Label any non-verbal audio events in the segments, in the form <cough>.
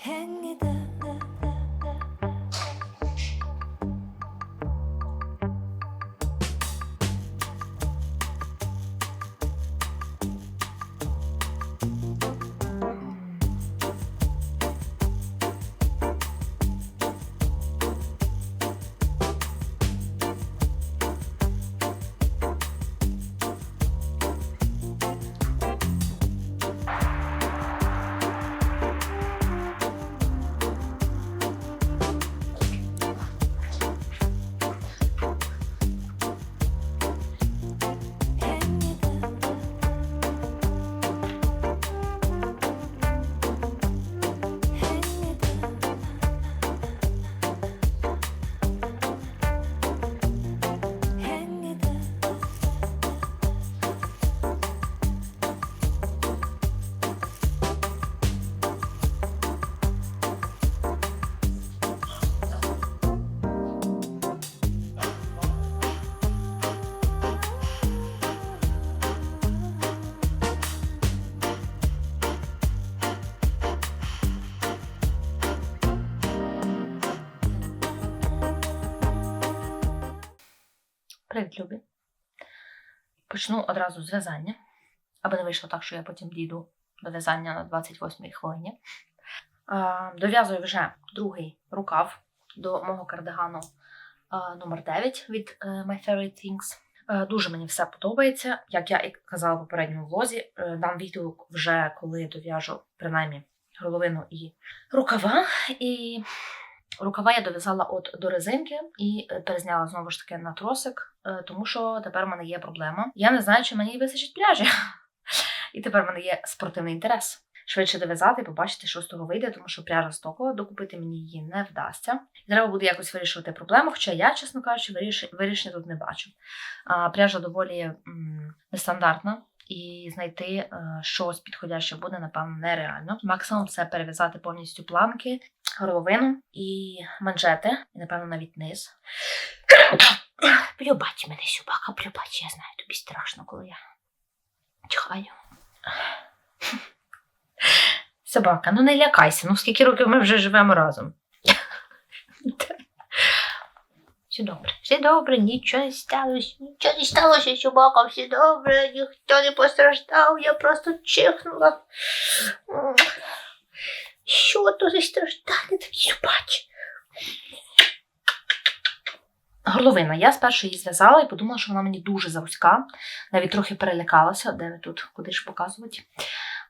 hang Почну одразу з в'язання, аби не вийшло так, що я потім дійду до в'язання на 28-й хвилині. Дов'язую вже другий рукав до мого кардигану номер 9 від е, My Favorite Things. Е, Дуже мені все подобається. Як я і казала в попередньому влозі, е, дам відгук вже коли дов'яжу принаймні головину і рукава. І Рукава я дов'язала от до резинки і е, перезняла знову ж таки на тросик, е, тому що тепер в мене є проблема. Я не знаю, чи мені вистачить пляжі. <laughs> І тепер в мене є спортивний інтерес. Швидше дов'язати і побачити, що з того вийде, тому що пряжа стокова, докупити мені її не вдасться. Треба буде якось вирішувати проблему, хоча я, чесно кажучи, вирішення тут не бачу. А, пряжа доволі м, нестандартна. І знайти е, щось підходяще буде, напевно, нереально. Максимум це перев'язати повністю планки, горловину і манжети, і, напевно, навіть низ. Плюбач мене, собака, плюбач, я знаю, тобі страшно, коли я чхаю. Собака, ну не лякайся, ну скільки років ми вже живемо разом. Все добре, все добре, нічого не сталося, нічого не сталося, собака, все добре, ніхто не постраждав, я просто чихнула. Що то за страждання такі собачі? Горловина. Я спершу її зв'язала і подумала, що вона мені дуже завузька. Навіть трохи перелякалася, де ви тут, куди ж показувати.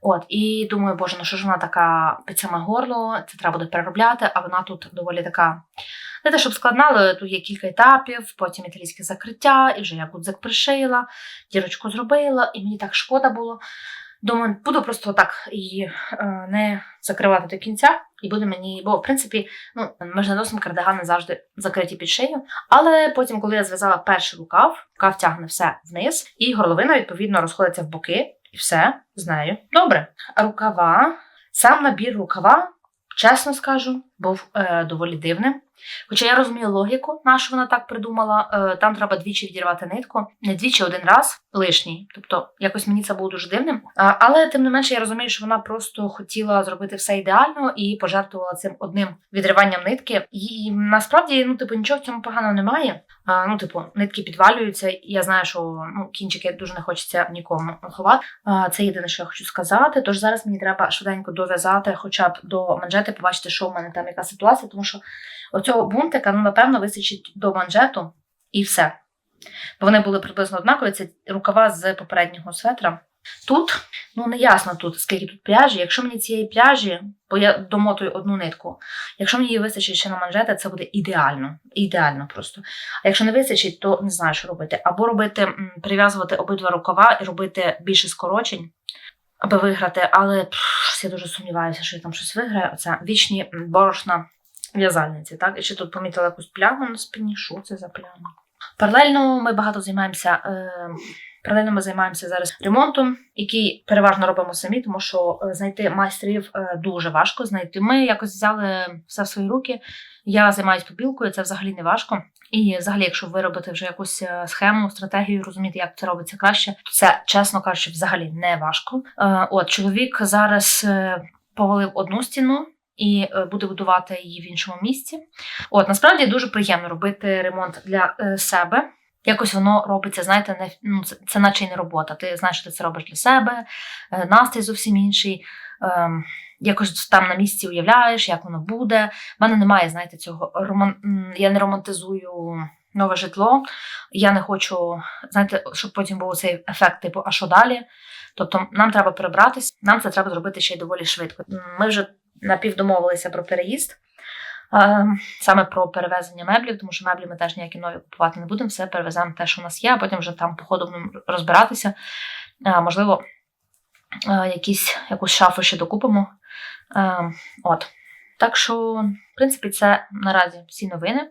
От, і думаю, боже, ну що ж вона така під саме горло, це треба буде переробляти, а вона тут доволі така. Не те, щоб складна, але тут є кілька етапів, потім італійське закриття, і вже я гудзик пришила, дірочку зробила, і мені так шкода було. Думаю, буду просто так її е, не закривати до кінця, і буде мені, бо в принципі, ну, не кардигани завжди закриті під шию. Але потім, коли я зв'язала перший рукав, рукав тягне все вниз, і горловина, відповідно, розходиться в боки, і все з нею. Добре. Рукава, сам набір рукава, чесно скажу, був е, доволі дивним. Хоча я розумію логіку, на що вона так придумала. Е, там треба двічі відірвати нитку, не двічі один раз лишній. Тобто, якось мені це було дуже дивним. Але тим не менше, я розумію, що вона просто хотіла зробити все ідеально і пожертвувала цим одним відриванням нитки. І насправді, ну, типу, нічого в цьому поганого немає. Ну, типу, нитки підвалюються. і Я знаю, що ну, кінчики дуже не хочеться нікому ховати. Це єдине, що я хочу сказати. Тож зараз мені треба швиденько дов'язати, хоча б до манжети, побачити, що в мене там яка ситуація, тому що оцього бунтика, ну, напевно, вистачить до манжету і все. Бо вони були приблизно однакові, це рукава з попереднього светра. Тут, ну не ясно тут, скільки тут пряжі. Якщо мені цієї пряжі, бо я домотую одну нитку, якщо мені її вистачить ще на манжети, це буде ідеально. Ідеально просто. А якщо не вистачить, то не знаю, що робити. Або робити, прив'язувати обидва рукава і робити більше скорочень, аби виграти. Але пф, я дуже сумніваюся, що я там щось виграю. Оце вічні борошна в'язальниці. Так? І ще тут помітила якусь пляму на спині. Що це за пляма? Паралельно ми багато займаємося. Е, Паралельно ми займаємося зараз ремонтом, який переважно робимо самі, тому що е, знайти майстрів е, дуже важко знайти. Ми якось взяли все в свої руки. Я займаюся побілкою, це взагалі не важко. І взагалі, якщо ви робите вже якусь е, схему, стратегію, розуміти, як це робиться краще, то це, чесно кажучи, взагалі не важко. От чоловік зараз повалив одну стіну. І е, буде будувати її в іншому місці. От насправді дуже приємно робити ремонт для е, себе. Якось воно робиться, знаєте, не ну, це, це наче й не робота. Ти знаєш, що ти це робиш для себе, е, настрій зовсім інший. Ем, якось там на місці уявляєш, як воно буде. У мене немає, знаєте, цього роман... я не романтизую нове житло. Я не хочу, знаєте, щоб потім був цей ефект, типу, а що далі? Тобто нам треба перебратися, нам це треба зробити ще й доволі швидко. Ми вже напівдомовилися про переїзд. Саме про перевезення меблів, тому що меблі ми теж ніякі нові купувати не будемо, все перевеземо те, що у нас є, а потім вже там по будемо розбиратися. Можливо, якісь, якусь шафу ще докупимо. От. Так що, в принципі, це наразі всі новини.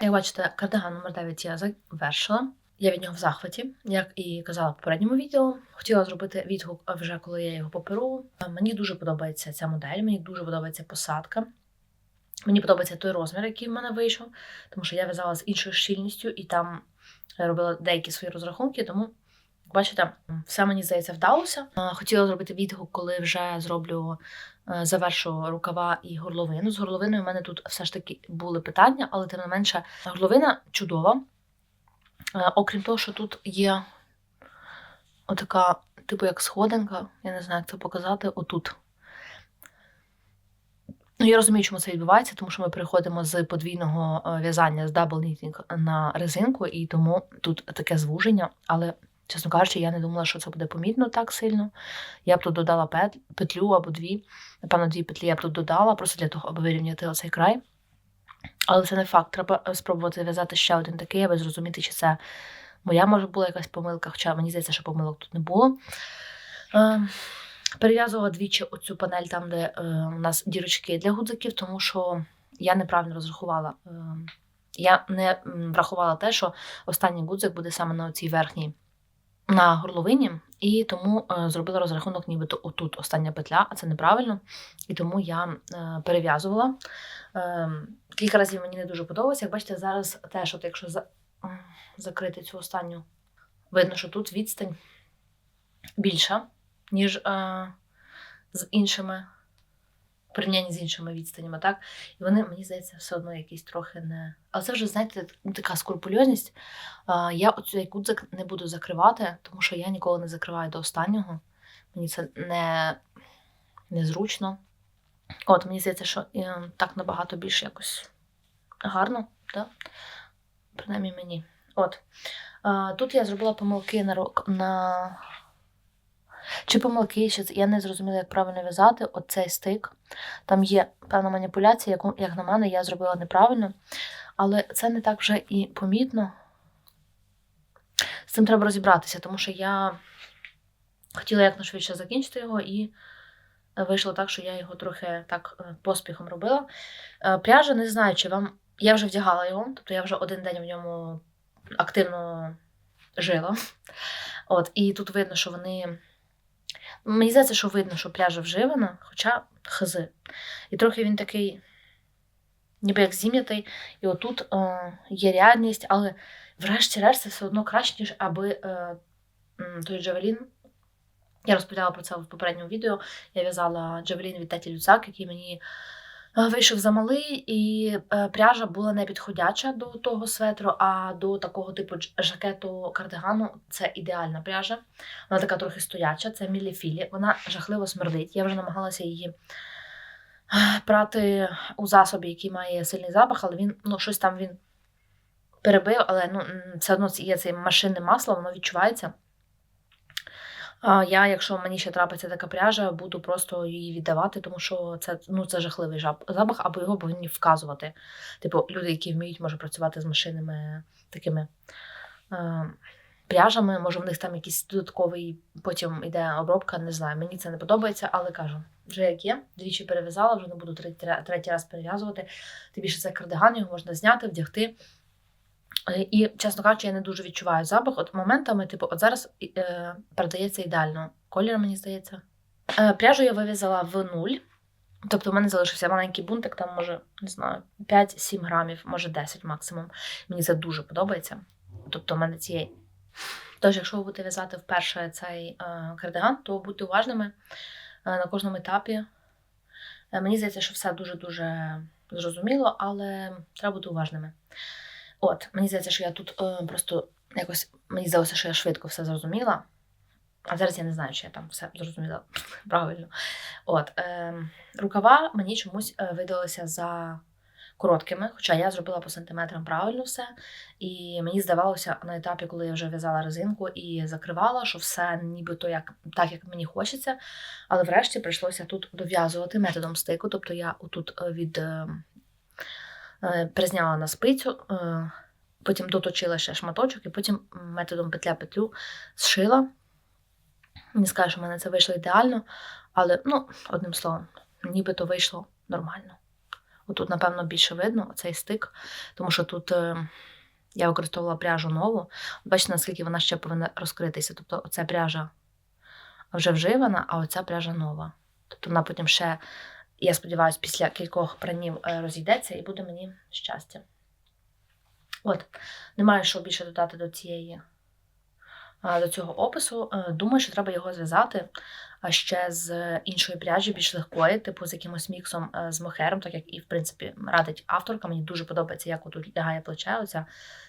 Як бачите, кардиган номер 9 я завершила. Я від нього в захваті, як і казала в попередньому відео. Хотіла зробити відгук вже коли я його поперу. Мені дуже подобається ця модель, мені дуже подобається посадка. Мені подобається той розмір, який в мене вийшов, тому що я в'язала з іншою щільністю і там робила деякі свої розрахунки, тому, бачите, все мені здається вдалося. Хотіла зробити відгук, коли вже зроблю е, завершу рукава і горловину. З горловиною в мене тут все ж таки були питання, але тим не менше, горловина чудова. Е, Окрім того, що тут є отака, типу як сходинка, я не знаю, як це показати, отут. Ну, я розумію, чому це відбувається, тому що ми переходимо з подвійного е, в'язання з knitting на резинку, і тому тут таке звуження. Але, чесно кажучи, я не думала, що це буде помітно так сильно. Я б тут додала пет- петлю або дві. Напевно, дві петлі я б тут додала, просто для того, аби вирівняти оцей край. Але це не факт. Треба спробувати в'язати ще один такий, аби зрозуміти, чи це моя може була якась помилка, хоча мені здається, що помилок тут не було. Е, Перев'язувала двічі оцю панель там, де е, у нас дірочки для гудзиків, тому що я неправильно розрахувала. е, Я не врахувала те, що останній гудзик буде саме на цій верхній на горловині, і тому е, зробила розрахунок, нібито отут остання петля, а це неправильно. І тому я е, перев'язувала. Е, кілька разів мені не дуже подобається. Як бачите, зараз теж, от якщо за, закрити цю останню, видно, що тут відстань більша, ніж з іншими. Порівнянні з іншими відстанями, так? І вони, мені здається, все одно якісь трохи не. Але це вже, знаєте, ну, така скрупульозність. Я оцей кудзик не буду закривати, тому що я ніколи не закриваю до останнього. Мені це не незручно. От, мені здається, що е, так набагато більше якось гарно, так? Принаймні мені. От. Тут я зробила помилки на, на... Чи помилки, це- я не зрозуміла, як правильно в'язати оцей стик. Там є певна маніпуляція, яку, як на мене, я зробила неправильно. Але це не так вже і помітно. З цим треба розібратися, тому що я хотіла якнайшвидше закінчити його, і вийшло так, що я його трохи так е, поспіхом робила. Е, Пряжа, не знаю, чи вам. Я вже вдягала його, тобто я вже один день в ньому активно жила. От, і тут видно, що вони. Мені здається, що видно, що пляжа вживана, хоча хзи. І трохи він такий, ніби як зім'ятий. І отут е, є рядність, але врешті-решт все одно краще, ніж аби е, той Джавелін. Я розповідала про це в попередньому відео. Я в'язала Джавелін від Теті Люцак, який мені вийшов замалий, і е, пряжа була не підходяча до того светру, а до такого типу жакету кардигану це ідеальна пряжа. Вона така трохи стояча, це міліфілі. Вона жахливо смердить. Я вже намагалася її прати у засобі, який має сильний запах, але він ну, щось там він перебив, але ну, все одно є це машинне масло, воно відчувається. Я, якщо мені ще трапиться така пряжа, буду просто її віддавати, тому що це, ну, це жахливий запах, або його повинні вказувати. Типу, люди, які вміють, може, працювати з машинними такими е, пряжами, може, в них там якийсь додатковий потім іде обробка, не знаю. Мені це не подобається, але кажу, вже як є, двічі перев'язала, вже не буду третій раз перев'язувати. Тим більше це кардиган, його можна зняти, вдягти. Е, І, чесно кажучи, я не дуже відчуваю запах. От моментами, типу, от зараз е, передається ідеально. Колір, мені здається. Е, пряжу я вив'язала в нуль. Тобто, в мене залишився маленький бунтик, там, може, не знаю, 5-7 грамів, може 10 максимум. Мені це дуже подобається. Тобто, в мене цієї. Тож, якщо ви будете в'язати вперше цей е, кардиган, то будьте уважними е, на кожному етапі. Е, мені здається, що все дуже-дуже зрозуміло, але треба бути уважними. От, мені здається, що я тут е, просто якось мені здалося, що я швидко все зрозуміла. А зараз я не знаю, чи я там все зрозуміла <laughs> правильно. От, е, рукава мені чомусь е, видалися за короткими, хоча я зробила по сантиметрам правильно все. І мені здавалося на етапі, коли я вже в'язала резинку і закривала, що все нібито як, так, як мені хочеться. Але врешті прийшлося тут дов'язувати методом стику. Тобто я отут е, від е, е, призняла на спицю, е, потім доточила ще шматочок, і потім методом петля-петлю зшила. Не скажу, що в мене це вийшло ідеально, але, ну, одним словом, нібито вийшло нормально. Отут, напевно, більше видно цей стик, тому що тут е, я використовувала пряжу нову. Бачите, наскільки вона ще повинна розкритися. Тобто, оця пряжа вже вживана, а оця пряжа нова. Тобто вона потім ще, я сподіваюся, після кількох пранів е, розійдеться і буде мені щастя. От, немає що більше додати до цієї до цього опису. Е, Думаю, що треба його зв'язати ще з іншої пряжі, більш легкої, типу з якимось міксом е, з мохером, так як і, в принципі, радить авторка. Мені дуже подобається, як тут лягає плече. Оця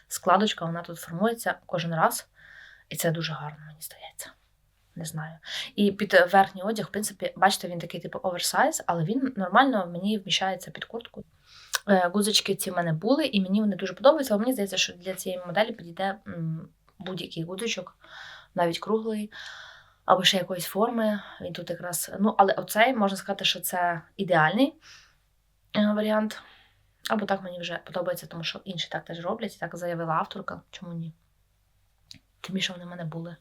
складочка, вона тут формується кожен раз. І це дуже гарно, мені здається. Не знаю. І під верхній одяг, в принципі, бачите, він такий типу оверсайз, але він нормально мені вміщається під куртку. Е, Гузочки ці в мене були, і мені вони дуже подобаються, але мені здається, що для цієї моделі підійде будь-який гудзичок, навіть круглий, або ще якоїсь форми. Він тут якраз. Ну, але оцей можна сказати, що це ідеальний е, варіант. Або так мені вже подобається, тому що інші так теж роблять, і так заявила авторка. Чому ні? Тим більше вони в мене були.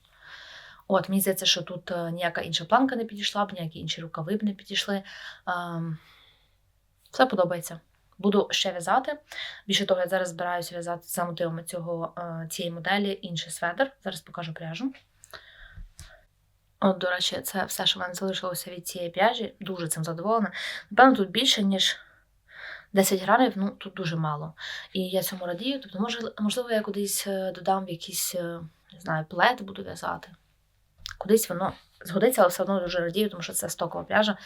От, мені здається, що тут е, ніяка інша планка не підійшла б, ніякі інші рукави б не підійшли. Ем, Все подобається. Буду ще в'язати. Більше того, я зараз збираюся в'язати за мотивами цього, е, цієї моделі інший сведер. Зараз покажу пряжу. От, до речі, це все, що в мене залишилося від цієї пряжі. Дуже цим задоволена. Напевно, тут більше, ніж 10 грамів, ну тут дуже мало. І я цьому радію. Тобто, можливо, я кудись е, додам в якийсь, не знаю, плед буду в'язати. Кудись воно згодиться, але все одно дуже радію, тому що це стокова пряжа.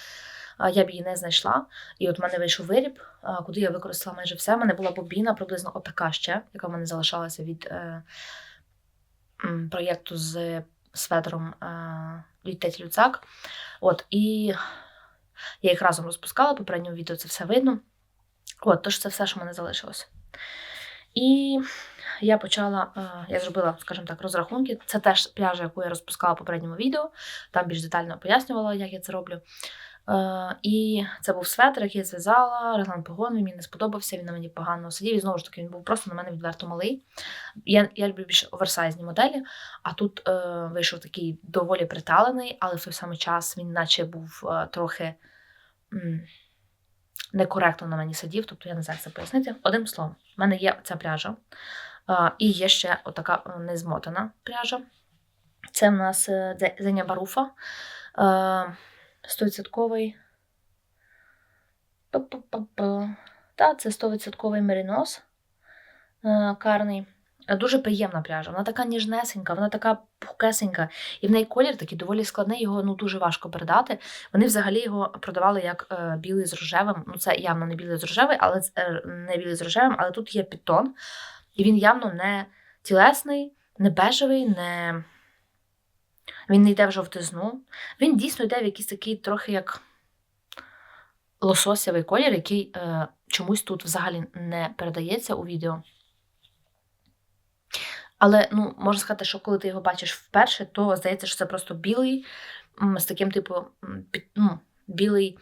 А, Я б її не знайшла. І от в мене вийшов виріб, куди я використала майже все. У мене була бобіна, приблизно отака ще, яка в мене залишалася від е, проєкту з сведером е, від Люцак. От, і я їх разом розпускала, попередньому відео це все видно. От, тож це все, що в мене залишилось. І я почала, е, я зробила, скажімо так, розрахунки. Це теж пряжа, яку я розпускала в попередньому відео. Там більш детально пояснювала, як я це роблю. Е, І це був светр, який я зв'язала, реглан погони, мені не сподобався, він на мені погано сидів. І знову ж таки, він був просто на мене відверто малий. Я я люблю більш оверсайзні моделі, а тут е, вийшов такий доволі приталений, але в той самий час він наче був трохи некоректно на мені сидів, тобто я не знаю, як це пояснити. Одним словом, в мене є ця пряжа, е, і є ще отака е, незмотана пряжа. Це в нас е, Дзе- Зеня Баруфа. Е, 100%. Та, це 100% меринос е, карний. Е, Дуже приємна пряжа. Вона така ніжнесенька, вона така пухкесенька. І в неї колір такий доволі складний, його ну, дуже важко передати. Вони взагалі його продавали як е, білий з рожевим. Ну, це явно не білий з рожевий, але е, не білий з рожевим, але тут є підтон. І він явно не тілесний, не бежевий, не. Він не йде в жовтизну. Він дійсно йде в якийсь такий трохи як лососявий колір, який е, чомусь тут взагалі не передається у відео. Але ну, можна сказати, що коли ти його бачиш вперше, то здається, що це просто білий, з таким, типу, ну, білий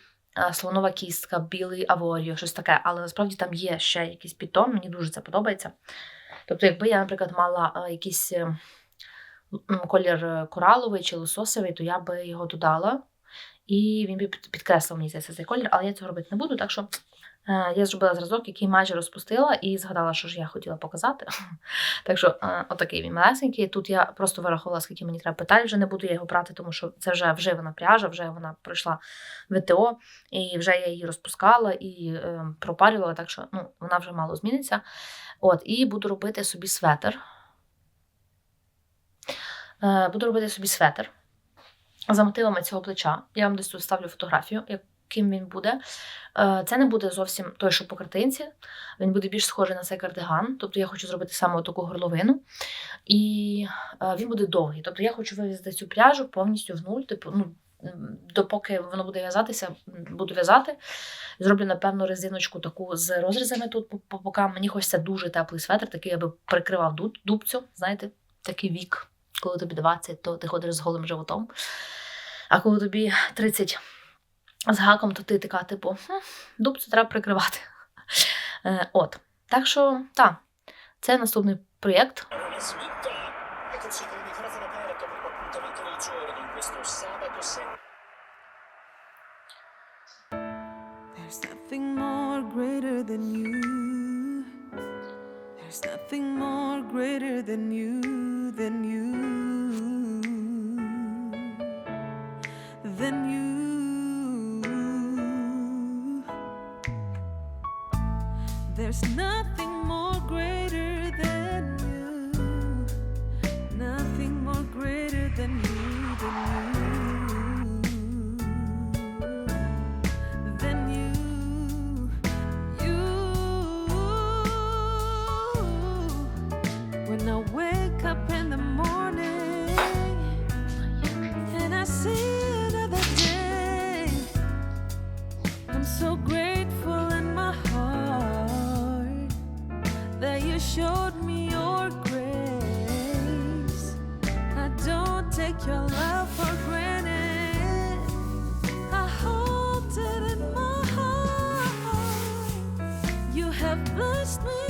слонова кістка, білий аворіо, щось таке. Але насправді там є ще якийсь підтон, мені дуже це подобається. Тобто, якби я, наприклад, мала е, якийсь е, колір е, кораловий чи лососовий, то я би його додала. І він би під- підкреслив мені цей колір, але я цього робити не буду. Так що е, я зробила зразок, який майже розпустила, і згадала, що ж я хотіла показати. <laughs> так що, е, отакий він малесенький. Тут я просто вирахувала, скільки мені треба петель, вже не буду я його брати, тому що це вже вживана пряжа, вже вона пройшла ВТО, і вже я її розпускала і е, пропарювала, так що ну, вона вже мало зміниться. От, і буду робити собі светр. Е, буду робити собі светр за мотивами цього плеча. Я вам десь тут ставлю фотографію, яким він буде. Е, Це не буде зовсім той, що по картинці. Він буде більш схожий на цей кардиган. Тобто я хочу зробити саме таку горловину. І е, він буде довгий. Тобто я хочу вивізти цю пряжу повністю в нуль. Типу, ну, допоки воно буде в'язатися, буду в'язати. Зроблю, напевно, резиночку таку з розрізами тут по бокам. Мені хочеться дуже теплий светр, такий аби прикривав дубцю, знаєте, такий вік. Коли тобі 20, то ти ходиш з голим животом. А коли тобі 30 з гаком, то ти така, типу, «Хм, дубцю треба прикривати. Е, От. Так що, так, це наступний проєкт. E. There's nothing more greater than you. There's nothing more greater than you, than you, There's nothing showed me your grace. I don't take your love for granted. I hold it in my heart. You have blessed me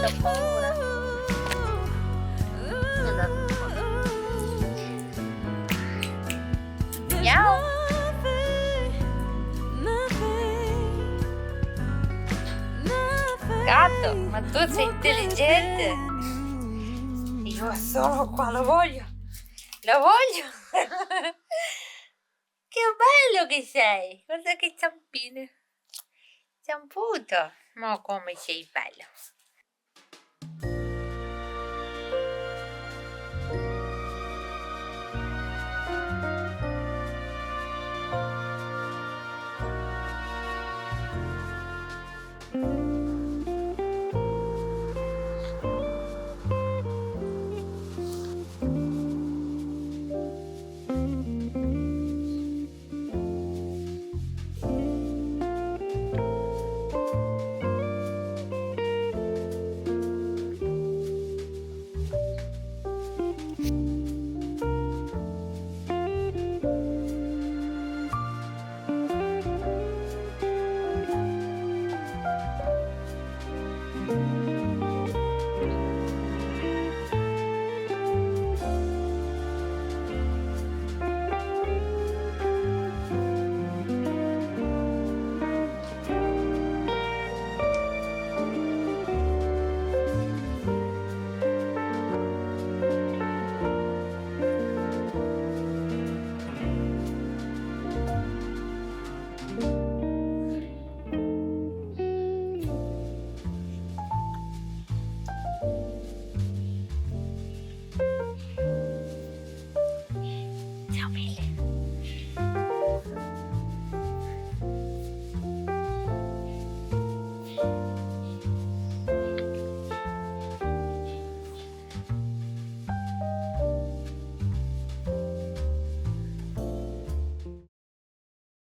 C'ho paura. Miau. Gatto, ma tu sei intelligente. Io sono qua, lo voglio. Lo voglio. <laughs> che bello che sei. Guarda che zampine. Zamputo. Ma come sei bello.